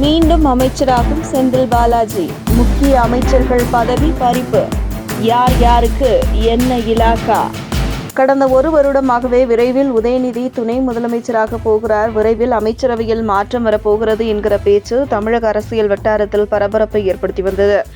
மீண்டும் அமைச்சராகும் செந்தில் பாலாஜி. முக்கிய அமைச்சர்கள் பதவி பறிப்பு. யார் யாருக்கு என்ன இலாக்கா? கடந்த ஒரு வருடமாகவே விரைவில் உதயநிதி துணை முதலமைச்சராக போகிறார். விரைவில் அமைச்சரவையில் மாற்றம் வரப்போகிறது என்கிற பேச்சு தமிழக அரசியல் வட்டாரத்தில் பரபரப்பை ஏற்படுத்தி வந்தது.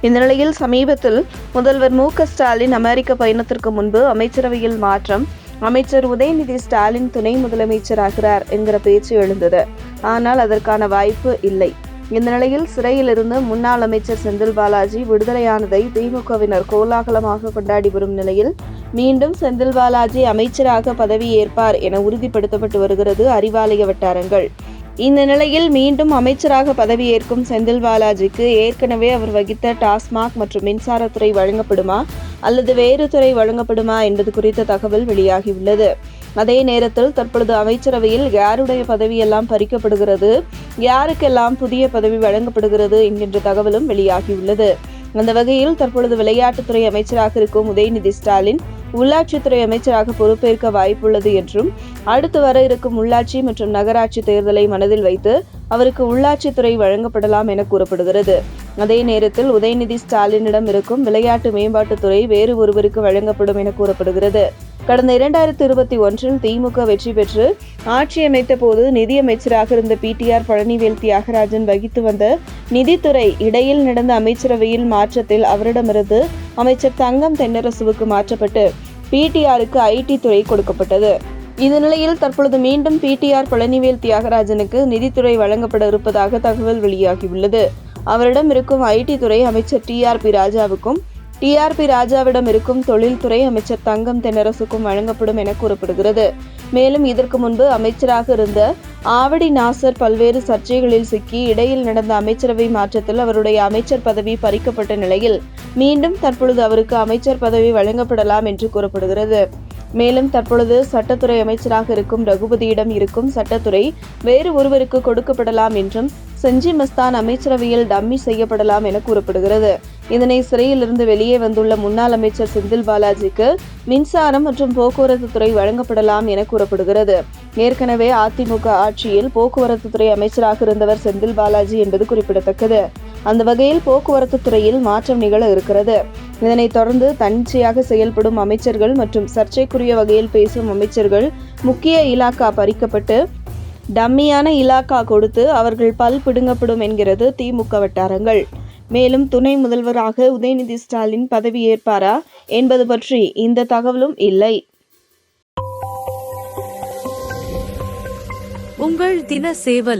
இந்த நிலையில் சமீபத்தில் முதல்வர் மு ஸ்டாலின் அமெரிக்க பயணத்திற்கு முன்பு அமைச்சரவையில் மாற்றம் அமைச்சர் உதயநிதி ஸ்டாலின் துணை முதலமைச்சராகிறார் என்கிற பேச்சு எழுந்தது. ஆனால் அதற்கான வாய்ப்பு இல்லை. இந்த நிலையில் சிறையிலிருந்து முன்னாள் அமைச்சர் செந்தில் பாலாஜி விடுதலையானதை திமுகவினர் கோலாகலமாக கொண்டாடி வரும் நிலையில் மீண்டும் செந்தில் பாலாஜி அமைச்சராக பதவியேற்பார் என உறுதிப்படுத்தப்பட்டு வருகிறது அறிவாலய வட்டாரங்கள். இந்த நிலையில் மீண்டும் அமைச்சராக பதவியேற்கும் செந்தில் பாலாஜிக்கு ஏற்கனவே அவர் வகித்த டாஸ்மாக் மற்றும் மின்சாரத்துறை வழங்கப்படுமா? அல்லது வேறு துறை வழங்கப்படுமா என்பது குறித்த தகவல் வெளியாகியுள்ளது. அதே நேரத்தில் தற்பொழுது அமைச்சரவையில் யாருடைய பதவியெல்லாம் பறிக்கப்படுகிறது யாருக்கெல்லாம் புதிய பதவி வழங்கப்படுகிறது என்கின்ற தகவலும் வெளியாகியுள்ளது. அந்த வகையில் தற்பொழுது விளையாட்டுத்துறை அமைச்சராக இருக்கும் உதயநிதி ஸ்டாலின் உள்ளாட்சித்துறை அமைச்சராக பொறுப்பேற்க வாய்ப்புள்ளது என்றும் அடுத்து வர இருக்கும் உள்ளாட்சி மற்றும் நகராட்சி தேர்தலை மனதில் வைத்து அவருக்கு உள்ளாட்சித்துறை வழங்கப்படலாம் என கூறப்படுகிறது. அதே நேரத்தில் உதயநிதி ஸ்டாலினிடம் இருக்கும் விளையாட்டு மேம்பாட்டுத்துறை வேறு ஒருவருக்கு வழங்கப்படும் என கூறப்படுகிறது. கடந்த இரண்டாயிரத்தி இருபத்தி ஒன்றில் திமுக வெற்றி பெற்று ஆட்சி அமைத்த போது நிதியமைச்சராக இருந்த பிடிஆர் பழனிவேல் தியாகராஜன் வகித்து வந்த நிதித்துறை இடையில் நடந்த அமைச்சரவையில் மாற்றத்தில் அவரிடமிருந்து அமைச்சர் தங்கம் தென்னரசுவுக்கு மாற்றப்பட்டு பிடிஆருக்கு ஐடி துறை கொடுக்கப்பட்டது. இந்த நிலையில் தற்பொழுது மீண்டும் பிடிஆர் பழனிவேல் தியாகராஜனுக்கு நிதித்துறை வழங்கப்பட இருப்பதாக தகவல் வெளியாகியுள்ளது. அவரிடம் இருக்கும் ஐடி துறை அமைச்சர் டிஆர்பி ராஜாவுக்கும் டிஆர்பி ராஜாவிடம் இருக்கும் தொழில்துறை அமைச்சர் தங்கம் தென்னரசுக்கும் வழங்கப்படும் என கூறப்படுகிறது. மேலும் இதற்கு முன்பு அமைச்சராக இருந்த ஆவடி நாசர் பல்வேறு சர்ச்சைகளில் சிக்கி இடையில் நடந்த அமைச்சரவை மாற்றத்தில் அவருடைய அமைச்சர் பதவி பறிக்கப்பட்ட நிலையில் மீண்டும் தற்பொழுது அவருக்கு அமைச்சர் பதவி வழங்கப்படலாம் என்று கூறப்படுகிறது. மேலும் தற்பொழுது சட்டத்துறை அமைச்சராக இருக்கும் ரகுபதியிடம் இருக்கும் சட்டத்துறை வேறு ஒருவருக்கு கொடுக்கப்படலாம் என்றும் செஞ்சி மஸ்தான் அமைச்சரவையில் டம்மி செய்யப்படலாம் என கூறப்படுகிறது. இதனை சிறையிலிருந்து வெளியே வந்துள்ள முன்னாள் அமைச்சர் செந்தில் பாலாஜிக்கு மின்சாரம் மற்றும் போக்குவரத்து துறை வழங்கப்படலாம் என கூறப்படுகிறது. ஏற்கனவே அதிமுக ஆட்சியில் போக்குவரத்து துறை அமைச்சராக இருந்தவர் செந்தில் பாலாஜி என்பது குறிப்பிடத்தக்கது. அந்த வகையில் போக்குவரத்து துறையில் மாற்றம் நிகழ இருக்கிறது. இதனைத் தொடர்ந்து தன்னிச்சையாக செயல்படும் அமைச்சர்கள் மற்றும் சர்ச்சைக்குரிய வகையில் பேசும் அமைச்சர்கள் முக்கிய இலாக்கா பறிக்கப்பட்டு டம்மியான இலாக்கா கொடுத்து அவர்கள் பல் பிடுங்கப்படும் என்கிறது திமுக வட்டாரங்கள். மேலும் துணை முதல்வராக உதயநிதி ஸ்டாலின் பதவி ஏற்பாரா என்பது பற்றி இந்த தகவலும் இல்லை. உங்கள் தின சேவல்